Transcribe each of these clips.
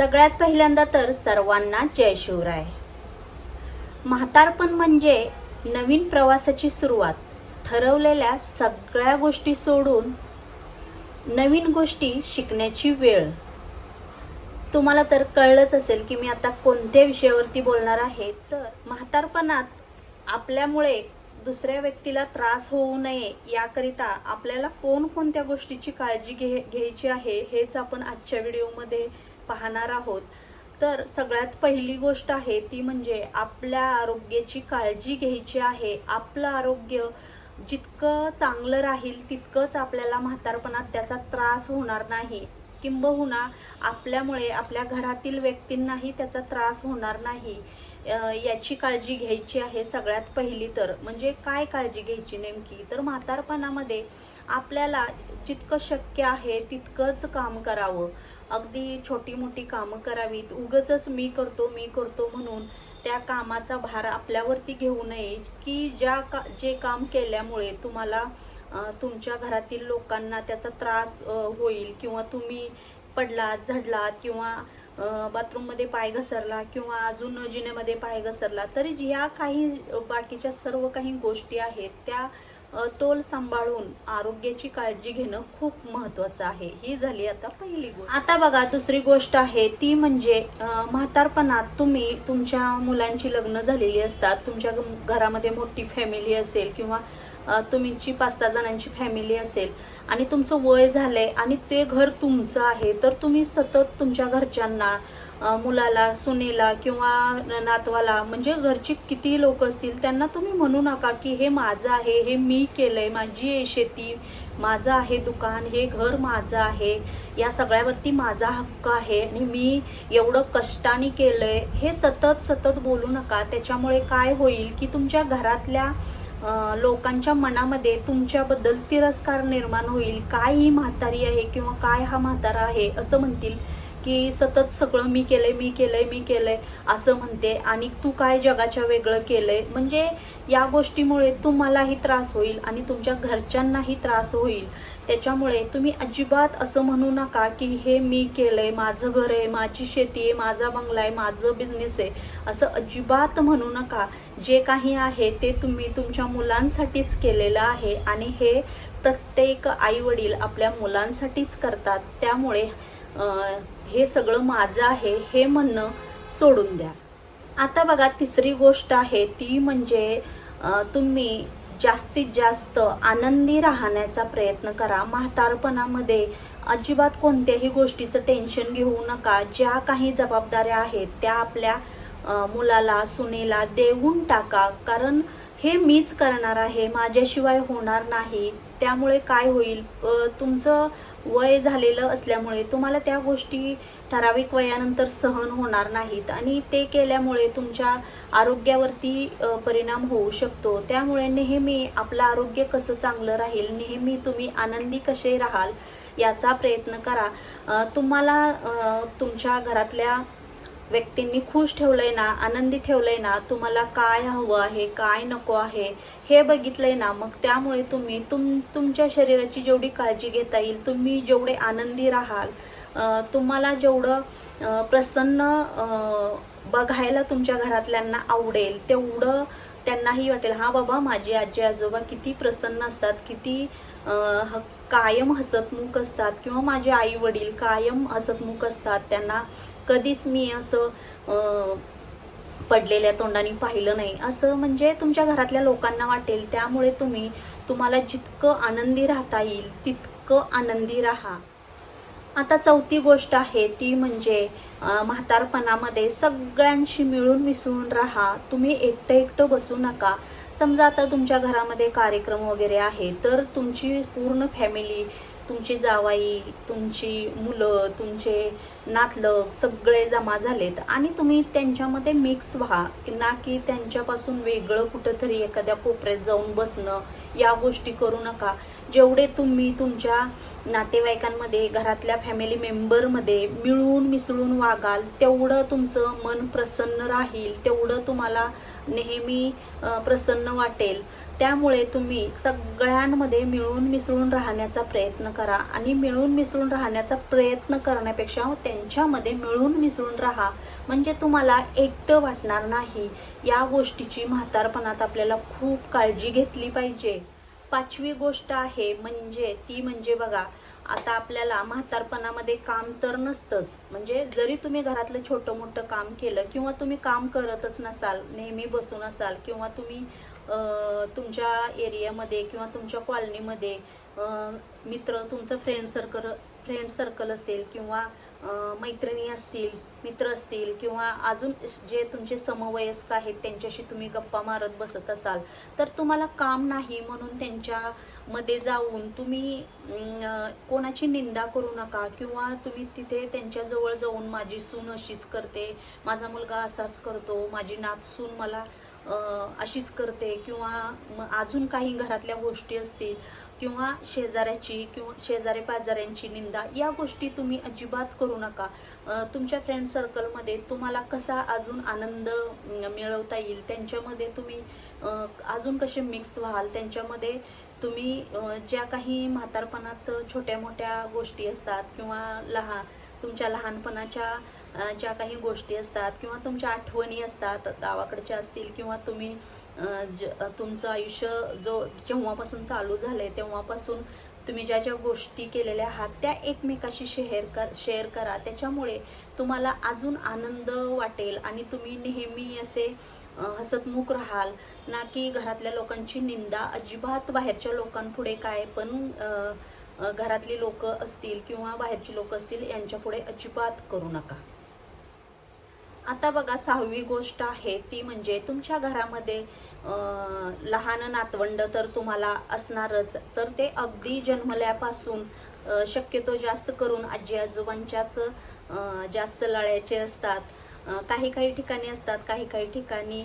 सगळ्यात पहिल्यांदा तर सर्वांना जय शिवराय. म्हातारपण म्हणजे नवीन प्रवासाची सुरुवात ठरवलेल्या सगळ्या गोष्टी सोडून नवीन गोष्टी शिकण्याची वेळ. तुम्हाला तर कळलंच असेल की मी आता कोणत्या विषयावरती बोलणार आहे तर म्हातारपणात आपल्यामुळे दुसऱ्या व्यक्तीला त्रास होऊ नये याकरिता आपल्याला कोणकोणत्या गोष्टीची काळजी घे घ्यायची आहे हेच आपण आजच्या व्हिडिओमध्ये पाहणार आहोत. तर सगळ्यात पहिली गोष्ट आहे ती म्हणजे आपल्या आरोग्याची काळजी घ्यायची आहे. आपलं आरोग्य जितकं चांगलं राहील तितकंच आपल्याला म्हातारपणात त्याचा त्रास होणार नाही. किंबहुना आपल्यामुळे आपल्या घरातील व्यक्तींनाही त्याचा त्रास होणार नाही. याची काळजी घ्यायची आहे सगळ्यात पहिली तर. म्हणजे काय काळजी घ्यायची नेमकी? तर म्हातारपणामध्ये आपल्याला जितकं शक्य आहे तितकंच काम करावं. अगदी छोटी मोठी कामं करावीत. उगच मी करतो मी करतो म्हणून त्या कामाचा भार आपल्यावरती घेऊ नये की ज्या का जे काम केल्यामुळे तुम्हाला तुमच्या घरातील लोकांना त्याचा त्रास होईल किंवा तुम्ही पडलात झडलात किंवा बाथरूममध्ये पाय घसरला किंवा अजून जिनेमध्ये पाय घसरला तरी ह्या काही बाकीच्या सर्व काही गोष्टी आहेत त्या तोल सांभाळून आरोग्याची काळजी घेणं खूप महत्वाचं आहे. ही झाली आता पहिली गोष्ट. आता बघा दुसरी गोष्ट आहे ती म्हणजे म्हातारपणात तुम्ही तुमच्या मुलांची लग्न झालेली असतात तुमच्या घ- घरामध्ये मोठी फॅमिली असेल किंवा तुमची पाच सहा जणांची फॅमिली असेल आणि तुमचं वय झालंय आणि ते घर तुमचं आहे तर तुम्ही सतत तुमच्या घरच्यांना मुलाला सुनेला किंवा न- नातवाला म्हणजे घरची किती लोक असतील त्यांना तुम्ही म्हणू नका की हे माझं आहे हे मी केलंय माझी आहे शेती माझं आहे दुकान हे घर माझं आहे या सगळ्यावरती माझा हक्क आहे आणि मी एवढं कष्टाने केलंय. हे सतत सतत बोलू नका. त्याच्यामुळे काय होईल की तुमच्या घरातल्या लोकांच्या मनामध्ये तुमच्याबद्दल तिरस्कार निर्माण होईल. काय ही म्हातारी आहे किंवा काय हा म्हातारा आहे असं म्हणतील. की सतत सगळं मी केलंय मी केलंय मी केलंय असं म्हणते. आणि तू काय जगाच्या वेगळं केलंय? म्हणजे या गोष्टीमुळे तुम्हालाही त्रास होईल आणि तुमच्या घरच्यांनाही त्रास होईल. त्याच्यामुळे तुम्ही अजिबात असं म्हणू नका की हे मी केलंय माझं घर आहे माझी शेती आहे माझा बंगला आहे माझं बिझनेस आहे. असं अजिबात म्हणू नका. जे काही आहे ते तुम्ही तुमच्या मुलांसाठीच केलेलं आहे आणि हे प्रत्येक आई वडील आपल्या मुलांसाठीच करतात. त्यामुळे हे सगळं माझं आहे हे म्हणणं सोडून द्या. आता बघा तिसरी गोष्ट आहे ती म्हणजे तुम्ही जास्तीत जास्त आनंदी राहण्याचा प्रयत्न करा. म्हातारपणामध्ये अजिबात कोणत्याही गोष्टीचं टेन्शन घेऊ नका. ज्या काही जबाबदाऱ्या आहेत त्या आपल्या मुलाला सुनेला देऊन टाका. कारण हे मीच करणार आहे माझ्याशिवाय होणार नाही. त्यामुळे काय होईल? तुमचं वय झालेलं असल्यामुळे तुम्हाला त्या गोष्टी ठराविक वयानंतर सहन होणार नाहीत आणि ते केल्यामुळे तुमच्या आरोग्यावरती परिणाम होऊ शकतो. त्यामुळे नेहमी आपलं आरोग्य कसं चांगलं राहील नेहमी तुम्ही आनंदी कसे राहाल याचा प्रयत्न करा. तुम्हाला तुमच्या घरातल्या व्यक्तींनी खुश ठेवलंय ना आनंदी ठेवलंय ना तुम्हाला काय हवं आहे काय नको आहे हे बघितलंय ना मग त्यामुळे तुम्ही तुम तुमच्या शरीराची जेवढी काळजी घेता येईल तुम्ही जेवढे आनंदी राहाल तुम्हाला जेवढं प्रसन्न बघायला तुमच्या घरातल्यांना आवडेल तेवढं त्यांनाही वाटेल. हा बाबा माझे आजी आजोबा किती प्रसन्न असतात किती ह- कायम हसतमुख असतात किंवा माझे आई वडील कायम हसतमुख असतात त्यांना कधीच मी असं पडलेल्या तोंडाने पाहिलं नाही. असं म्हणजे तुमच्या घरातल्या लोकांना वाटेल. त्यामुळे तुम्ही तुम्हाला जितकं आनंदी राहता येईल तितकं आनंदी राहा. आता चौथी गोष्ट आहे ती म्हणजे म्हातारपणामध्ये सगळ्यांशी मिळून मिसळून राहा. तुम्ही एकटं एकटं बसू नका. समजा आता तुमच्या घरामध्ये कार्यक्रम वगैरे आहे तर तुमची पूर्ण फॅमिली तुमची जावाई तुमची मुलं तुमचे नातलग सगळे जमा झालेत आणि तुम्ही त्यांच्यामध्ये मिक्स व्हा. ना की त्यांच्यापासून वेगळं कुठंतरी एखाद्या कोपऱ्यात जाऊन बसणं या गोष्टी करू नका. जेवढे तुम्ही तुमच्या नातेवाईकांमध्ये घरातल्या फॅमिली मेंबरमध्ये मिळून मिसळून वागाल तेवढं तुमचं मन प्रसन्न राहील तेवढं तुम्हाला नेहमी प्रसन्न वाटेल. त्यामुळे तुम्ही सगळ्यांमध्ये मिळून मिसळून राहण्याचा प्रयत्न करा आणि मिळून मिसळून राहण्याचा प्रयत्न करण्यापेक्षा त्यांच्यामध्ये मिळून मिसळून राहा. म्हणजे तुम्हाला एकटं वाटणार नाही. या गोष्टीची म्हातारपणात आपल्याला खूप काळजी घेतली पाहिजे. पाचवी गोष्ट आहे म्हणजे ती म्हणजे बघा आता आपल्याला म्हातारपणामध्ये काम तर नसतंच. म्हणजे जरी तुम्ही घरातलं छोटं मोठं काम केलं किंवा तुम्ही काम करतच नसाल नेहमी बसून असाल किंवा तुम्ही तुमच्या एरियामध्ये किंवा तुमच्या कॉलनीमध्ये मित्र तुमचं फ्रेंड सर्कल फ्रेंड सर्कल असेल किंवा मैत्रिणी असतील मित्र असतील किंवा अजून जे तुमचे समवयस्क आहेत त्यांच्याशी तुम्ही गप्पा मारत बसत असाल तर तुम्हाला काम नाही म्हणून त्यांच्यामध्ये जाऊन तुम्ही कोणाची निंदा करू नका किंवा तुम्ही तिथे त्यांच्याजवळ जाऊन माझी सून अशीच करते माझा मुलगा असाच करतो माझी नात सून मला अशीच करते किंवा अजून काही घरातल्या गोष्टी असतील किंवा शेजाऱ्याची किंवा शेजारे पाजाऱ्यांची निंदा या गोष्टी तुम्ही अजिबात करू नका. तुमच्या फ्रेंड सर्कलमध्ये तुम्हाला कसा अजून आनंद मिळवता येईल त्यांच्यामध्ये तुम्ही अजून कसे मिक्स व्हाल त्यांच्यामध्ये तुम्ही ज्या काही म्हातारपणात छोट्या मोठ्या गोष्टी असतात किंवा लहान तुमच्या लहानपणाच्या ज्या काही गोष्टी असतात किंवा तुमच्या आठवणी असतात गावाकडच्या असतील किंवा तुम्ही ज- तुमचं आयुष्य जो जेव्हापासून चालू झालं आहे तेव्हापासून तुम्ही ज्या ज्या गोष्टी केलेल्या आहात त्या एकमेकाशी शेअर कर शेअर करा. त्याच्यामुळे तुम्हाला अजून आनंद वाटेल आणि तुम्ही नेहमी असे हसतमुख राहाल. ना की घरातल्या लोकांची निंदा अजिबात बाहेरच्या लोकांपुढे काय पण घरातली लोक असतील किंवा बाहेरची लोक असतील यांच्यापुढे अजिबात करू नका. आता बघा सहावी गोष्ट आहे ती म्हणजे तुमच्या घरामध्ये लहान नातवंड तर तुम्हाला असणारच तर ते अगदी जन्मल्यापासून शक्यतो जास्त करून आजी आजोबांच्याच जास्त लळ्याचे असतात. काही काही ठिकाणी असतात काही काही ठिकाणी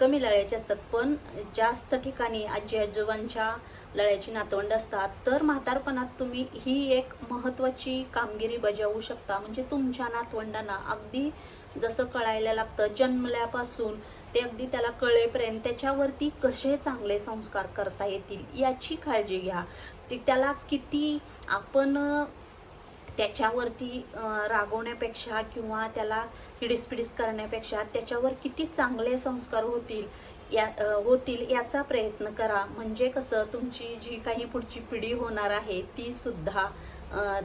कमी लळ्याचे असतात. पण जास्त ठिकाणी आजी आजोबांच्या लळ्याची नातवंड असतात. तर म्हातारपणात तुम्ही ही एक महत्वाची कामगिरी बजावू शकता. म्हणजे तुमच्या नातवंडांना अगदी जसं कळायला लागतं जन्मल्यापासून ते अगदी त्याला कळेपर्यंत त्याच्यावरती कसे चांगले संस्कार करता येतील याची काळजी घ्या. ती त्याला किती आपण त्याच्यावरती रागवण्यापेक्षा किंवा त्याला हिडीसपिडीस करण्यापेक्षा त्याच्यावर किती चांगले संस्कार होतील या होतील याचा प्रयत्न करा. म्हणजे कसं तुमची जी काही पुढची पिढी होणार आहे ती सुद्धा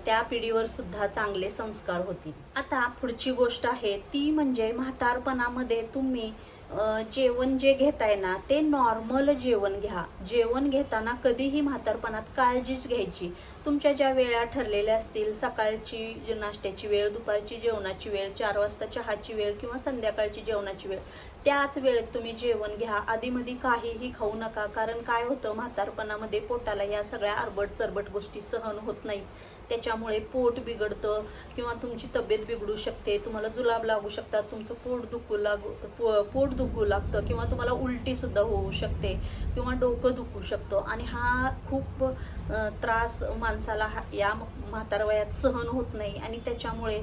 त्या पिढीवर सुद्धा चांगले संस्कार होतील. आता पुढची गोष्ट आहे ती म्हणजे म्हातारपणामध्ये तुम्ही जेवण जे घेताय ना ते नॉर्मल जेवण घ्या. जेवण घेताना कधीही म्हातारपणात काळजीच घ्यायची. तुमच्या ज्या वेळा ठरलेल्या असतील सकाळची नाश्त्याची वेळ दुपारची जेवणाची वेळ चार वाजता चहाची वेळ किंवा संध्याकाळची जेवणाची वेळ त्याच वेळेत तुम्ही जेवण घ्या. आधीमध्ये काहीही खाऊ नका कारण काय होतं म्हातारपणामध्ये पोटाला या सगळ्या आरबट चरबट गोष्टी सहन होत नाहीत. त्याच्यामुळे पोट बिघडतं किंवा तुमची तब्येत बिघडू शकते तुम्हाला जुलाब लागू शकतात तुमचं पोट दुखू लागू पो- पोट दुखू लागतं किंवा तुम्हाला उलटीसुद्धा होऊ शकते किंवा डोकं दुखू शकतं. आणि हा खूप त्रास माणसाला हा- या म्हातारवयात सहन होत नाही आणि त्याच्यामुळे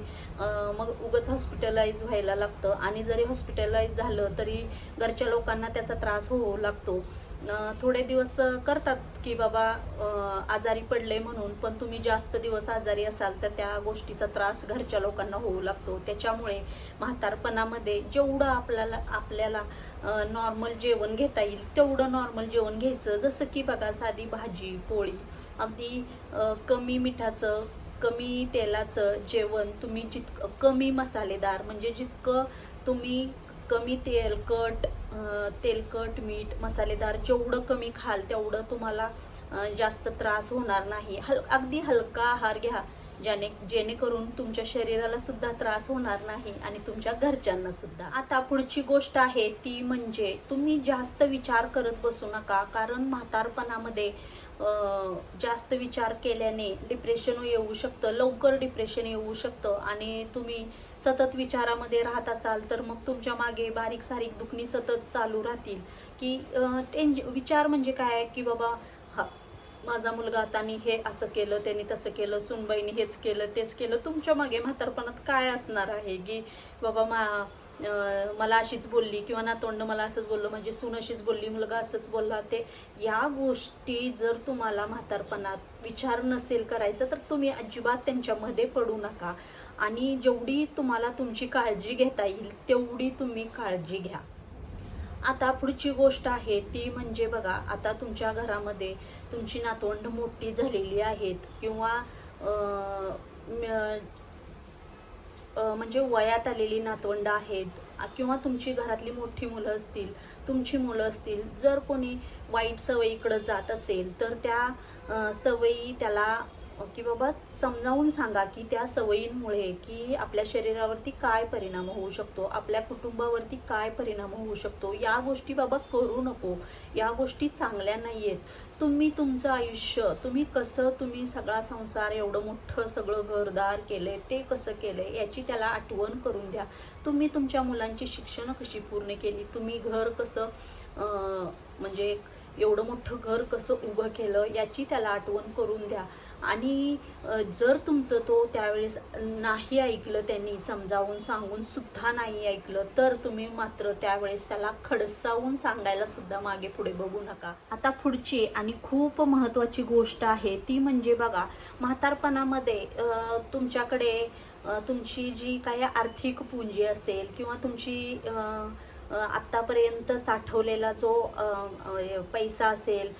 मग उगच हॉस्पिटलाइज व्हायला लागतं. आणि जरी हॉस्पिटलाइज झालं तरी घरच्या लोकांना त्याचा त्रास होऊ लागतो. थोडे दिवस करतात की बाबा आजारी पडले म्हणून पण तुम्ही जास्त दिवस आजारी असाल तर त्या गोष्टीचा त्रास घरच्या लोकांना होऊ लागतो. त्याच्यामुळे म्हातारपणामध्ये जेवढं आपल्याला आपल्याला नॉर्मल जेवण घेता येईल तेवढं नॉर्मल जेवण घ्यायचं. जसं की बघा साधी भाजी पोळी अगदी कमी मिठाचं कमी तेलाचं जेवण तुम्ही जितकं कमी मसालेदार म्हणजे जितकं तुम्ही कमी तेलकट तेलकट मीठ मसालेदार जेवढं कमी खाल तेवढं तुम्हाला जास्त त्रास होणार नाही. हल अगदी हलका आहार घ्या ज्याने जेणेकरून तुमच्या शरीराला सुद्धा त्रास होणार नाही आणि तुमच्या घरच्यांना सुद्धा. आता पुढची गोष्ट आहे ती म्हणजे तुम्ही जास्त विचार करत बसू नका कारण म्हातारपणामध्ये जास्त विचार केल्याने डिप्रेशन येऊ शकतं लवकर डिप्रेशन येऊ शकतं आणि तुम्ही सतत विचारामध्ये राहत असाल तर मग तुमच्या मागे बारीक सारीक दुखणी सतत चालू राहतील. की टेंज विचार म्हणजे काय? की बाबा हा माझा मुलगा आतानी हे असं केलं त्यांनी तसं केलं सुनबाईने हेच केलं तेच केलं. तुमच्या मागे म्हातारपणात काय असणार आहे? की बाबा मा मला अशीच बोलली किंवा नातोंड मला असंच बोललं म्हणजे सून अशीच बोलली मुलगा असंच बोलला. ते या गोष्टी जर तुम्हाला म्हातारपणात विचार नसेल करायचं तर तुम्ही अजिबात त्यांच्यामध्ये पडू नका. आणि जेवढी तुम्हाला तुमची काळजी घेता येईल तेवढी तुम्ही काळजी घ्या. आता पुढची गोष्ट आहे ती म्हणजे बघा आता तुमच्या घरामध्ये तुमची नातवंड मोठी झालेली आहेत किंवा म्हणजे वयात आलेली नातवंड आहेत किंवा तुमची घरातली मोठी मुलं असतील तुमची मुलं असतील जर कोणी वाईट सवयीकडं जात असेल तर त्या सवयी त्याला की बाबा समजावून सांगा की त्या सवयींमुळे की आपल्या शरीरावरती काय परिणाम होऊ शकतो आपल्या कुटुंबावरती काय परिणाम होऊ शकतो या गोष्टी बाबा करू नको या गोष्टी चांगल्या नाही आहेत तुम्ही तुमचं आयुष्य तुम्ही कसं तुम्ही सगळा संसार एवढं मोठं सगळं घरदार केलं ते कसं केलं याची त्याला आठवण करून द्या. तुम्ही तुमच्या मुलांची शिक्षणं कशी पूर्ण केली तुम्ही घर कसं म्हणजे एवढं मोठं घर कसं उभं केलं याची त्याला आठवण करून द्या. आणि जर तुमचं तो त्यावेळेस नाही ऐकलं त्यांनी समजावून सांगून सुद्धा नाही ऐकलं तर तुम्ही मात्र त्यावेळेस त्याला खडसावून सांगायला सुद्धा मागे पुढे बघू नका. आता पुढची आणि खूप महत्वाची गोष्ट आहे ती म्हणजे बघा म्हातारपणामध्ये तुमच्याकडे तुमची जी काही आर्थिक पूंजी असेल किंवा तुमची आत्तापर्यंत साठवलेला जो पैसा असेल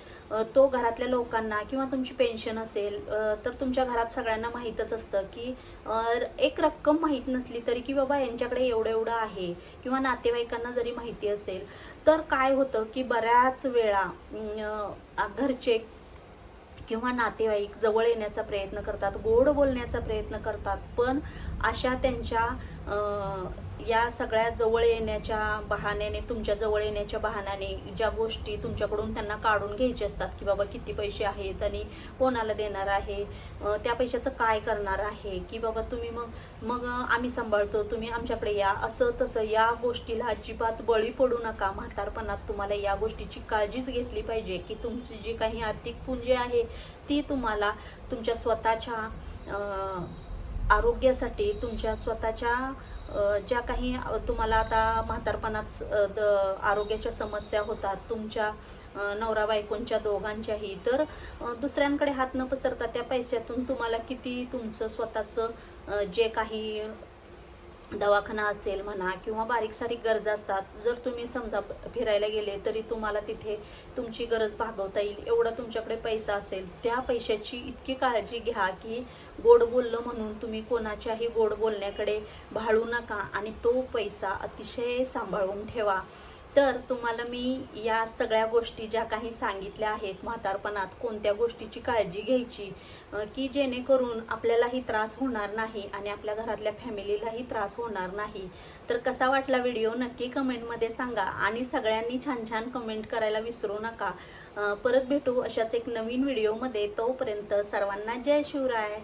तो घरातल्या लोकांना किंवा तुमची पेन्शन असेल तर तुमच्या घरात सगळ्यांना माहीतच असतं की एक रक्कम माहीत नसली तरी की बाबा यांच्याकडे एवढं एवढं आहे किंवा नातेवाईकांना जरी माहिती असेल तर काय होतं की बऱ्याच वेळा घरचे किंवा नातेवाईक जवळ येण्याचा प्रयत्न करतात गोड बोलण्याचा प्रयत्न करतात पण अशा त्यांच्या या सगळ्या जवळ येण्याच्या बहाण्याने तुमच्या जवळ येण्याच्या बहाण्याने ज्या गोष्टी तुमच्याकडून त्यांना काढून घ्यायच्या असतात की बाबा किती पैसे आहेत आणि कोणाला देणार आहे त्या पैशाचं काय करणार आहे की बाबा तुम्ही मग मग आम्ही सांभाळतो तुम्ही आमच्याकडे या असं तसं या गोष्टीला अजिबात बळी पडू नका. म्हातारपणात तुम्हाला या गोष्टीची काळजीच घेतली पाहिजे की तुमची जी काही आर्थिक पुंजी आहे ती तुम्हाला तुमच्या स्वतःच्या आरोग्यासाठी तुमच्या स्वतःच्या ज्या काही तुम्हाला आता म्हातारपणात द- आरोग्याच्या समस्या होतात तुमच्या नवरा बायकोंच्या दोघांच्याही तर दुसऱ्यांकडे हात न पसरता त्या पैशातून तुम्हाला किती तुमचं स्वतःचं जे काही दवाखाना असेल म्हणा किंवा बारीक सारीक गरजा असतात जर तुम्ही समजा फिरायला गेले तरी तुम्हाला तिथे तुमची गरज भागवता येईल एवढा तुमच्याकडे पैसा असेल त्या पैशाची इतकी काळजी घ्या की गोड बोललं म्हणून तुम्ही कोणाच्याही गोड बोलण्याकडे भाळू नका आणि तो पैसा अतिशय सांभाळून ठेवा. तर तुम्हाला मी या सगळ्या गोष्टी ज्या काही सांगितल्या आहेत म्हातारपणात कोणत्या गोष्टीची काळजी घ्यायची? की जेणेकरून आपल्यालाही त्रास होणार नाही आणि आपल्या घरातल्या फॅमिलीलाही त्रास होणार नाही. तर कसा वाटला व्हिडिओ नक्की कमेंटमध्ये सांगा आणि सगळ्यांनी छान छान कमेंट करायला विसरू नका. परत भेटू अशाच एक नवीन व्हिडिओमध्ये. तोपर्यंत सर्वांना जय शिवराय.